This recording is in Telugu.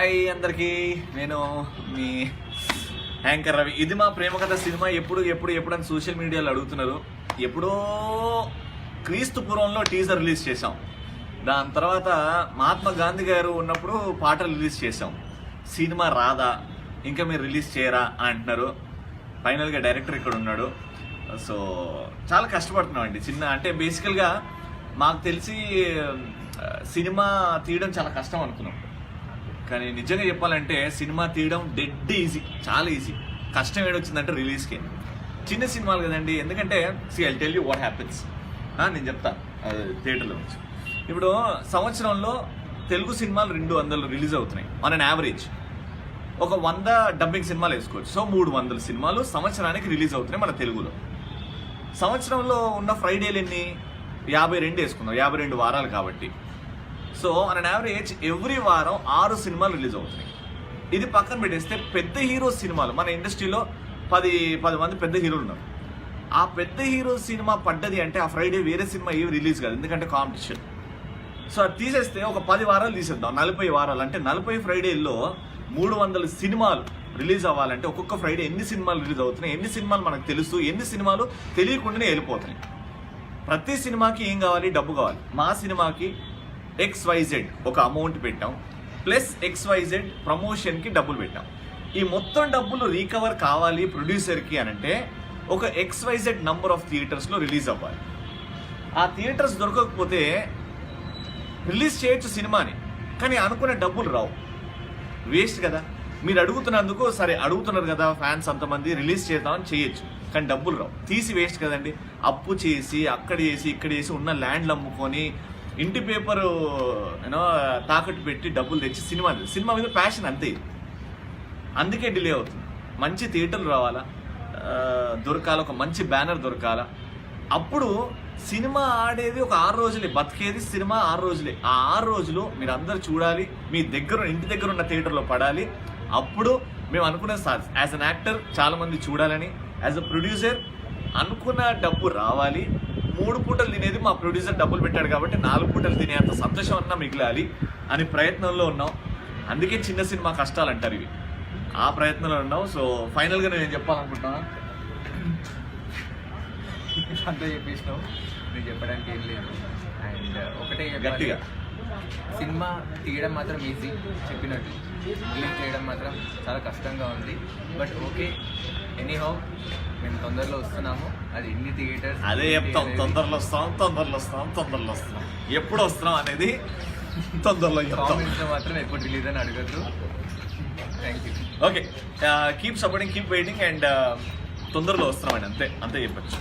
హాయ్ అందరికీ నేను మీ యాంకర్ రవి. ఇది మా ప్రేమ కథ సినిమా. ఎప్పుడు ఎప్పుడు ఎప్పుడు అని సోషల్ మీడియాలో అడుగుతున్నారు. ఎప్పుడో క్రీస్తు పూర్వంలో టీజర్ రిలీజ్ చేసాం దాని తర్వాత మహాత్మా గాంధీ గారు ఉన్నప్పుడు పాటలు రిలీజ్ చేసాం సినిమా రాదా? ఇంకా మీరు రిలీజ్ చేయరా? అని అంటున్నారు. ఫైనల్గా డైరెక్టర్ ఇక్కడ ఉన్నాడు. సో చాలా కష్టపడుతున్నాం అండి చిన్న. అంటే బేసికల్గా మాకు తెలిసి సినిమా తీయడం చాలా కష్టం అనుకున్నాం. కానీ నిజంగా చెప్పాలంటే సినిమా తీయడం డెడ్ ఈజీ చాలా ఈజీ కష్టం ఏడొచ్చిందంటే రిలీజ్కి చిన్న సినిమాలు కదండి. ఎందుకంటే see I tell you what happens నేను చెప్తా. థియేటర్లో నుంచి ఇప్పుడు సంవత్సరంలో తెలుగు సినిమాలు రెండు వందలు రిలీజ్ అవుతున్నాయి. ఆన్ అన్ యావరేజ్ ఒక వంద డబ్బింగ్ సినిమాలు వేసుకోవచ్చు. సో మూడు వందల సినిమాలు సంవత్సరానికి రిలీజ్ అవుతున్నాయి మన తెలుగులో. సంవత్సరంలో ఉన్న ఫ్రైడేలు ఎన్ని? యాభై రెండు వేసుకుందాం యాభై రెండు వారాలు కాబట్టి. సో అన్ యావరేజ్ ఎవ్రీ వారం ఆరు సినిమాలు రిలీజ్ అవుతున్నాయి ఇది పక్కన పెట్టేస్తే పెద్ద హీరో సినిమాలు మన ఇండస్ట్రీలో పది పది మంది పెద్ద హీరోలు ఉన్నారు ఆ పెద్ద హీరో సినిమా పడ్డది అంటే ఆ ఫ్రైడే వేరే సినిమా ఏవి రిలీజ్ కాదు. ఎందుకంటే కాంపిటీషన్ సో అది తీసేస్తే ఒక పది వారాలు తీసేద్దాం. నలభై వారాలు. అంటే నలభై ఫ్రైడేల్లో మూడు వందల సినిమాలు రిలీజ్ అవ్వాలంటే ఒక్కొక్క ఫ్రైడే ఎన్ని సినిమాలు రిలీజ్ అవుతున్నాయి? ఎన్ని సినిమాలు మనకు తెలుసు? ఎన్ని సినిమాలు తెలియకుండానే వెళ్ళిపోతున్నాయి? ప్రతి సినిమాకి ఏం కావాలి? డబ్బు కావాలి. మా సినిమాకి ఎక్స్వైజెడ్ ఒక అమౌంట్ పెట్టాం. ప్లస్ ఎక్స్వైజెడ్ ప్రమోషన్కి డబ్బులు పెట్టాం. ఈ మొత్తం డబ్బులు రీకవర్ కావాలి ప్రొడ్యూసర్కి అని అంటే ఒక ఎక్స్వైజెడ్ నంబర్ ఆఫ్ థియేటర్స్లో రిలీజ్ అవ్వాలి. ఆ థియేటర్స్ దొరకకపోతే రిలీజ్ చేయొచ్చు సినిమాని కానీ అనుకునే డబ్బులు రావు. వేస్ట్ కదా. మీరు అడుగుతున్నందుకు సరే అడుగుతున్నారు కదా ఫ్యాన్స్ అంతమంది రిలీజ్ చేద్దామని చేయొచ్చు కానీ డబ్బులు రావు. తీసి వేస్ట్ కదండి. అప్పు చేసి అక్కడ చేసి ఇక్కడ చేసి ఉన్న ల్యాండ్లు అమ్ముకొని ఇంటి పేపర్ యూనో తాకట్టు పెట్టి డబ్బులు తెచ్చి సినిమా సినిమా మీద ప్యాషన్ అంతే. అందుకే డిలే అవుతుంది. మంచి థియేటర్లు రావాలా? దొరకాల ఒక మంచి బ్యానర్ దొరకాల? అప్పుడు సినిమా ఆడేది ఒక ఆరు రోజులే బతికేది సినిమా ఆరు రోజులే. ఆ ఆరు రోజులు మీరు అందరు చూడాలి మీ దగ్గర ఇంటి దగ్గర ఉన్న థియేటర్లో పడాలి. అప్పుడు మేము అనుకున్న యాజ్ అన్ యాక్టర్ చాలామంది చూడాలని యాజ్ అ ప్రొడ్యూసర్ అనుకున్న డబ్బు రావాలి. మూడు పూటలు తినేది మా ప్రొడ్యూసర్ డబ్బులు పెట్టాడు కాబట్టి నాలుగు పూటలు తినేంత సంతోషం అన్నా మిగిలాలి అని ప్రయత్నంలో ఉన్నాం. అందుకే చిన్న సినిమా కష్టాలు అంటారు ఇవి. ఆ ప్రయత్నంలో ఉన్నాం. సో ఫైనల్గా నేను ఏం చెప్పాలనుకుంటున్నా? అంతా చెప్పేసినావు. నువ్వు చెప్పడానికి ఏం లేదు. అండ్ ఒకటే. గట్టిగా. సినిమా తీయడం మాత్రం ఈజీ చెప్పినట్టు. రిలీజ్ చేయడం మాత్రం చాలా కష్టంగా ఉంది. బట్ ఓకే ఎనీ హౌ మేము తొందరలో వస్తున్నాము. అది ఎన్ని థియేటర్స్ అదే చెప్తాం తొందరలో వస్తాం తొందరలో వస్తాం తొందరలో వస్తాం ఎప్పుడు వస్తున్నాం అనేది తొందరలో చెప్తాం. మాత్రం ఎప్పుడు రిలీజ్ అని అడగద్దు. Thank you okay keep supporting keep waiting and తొందరలో వస్తున్నామండి అంతే అంతే చెప్పచ్చు.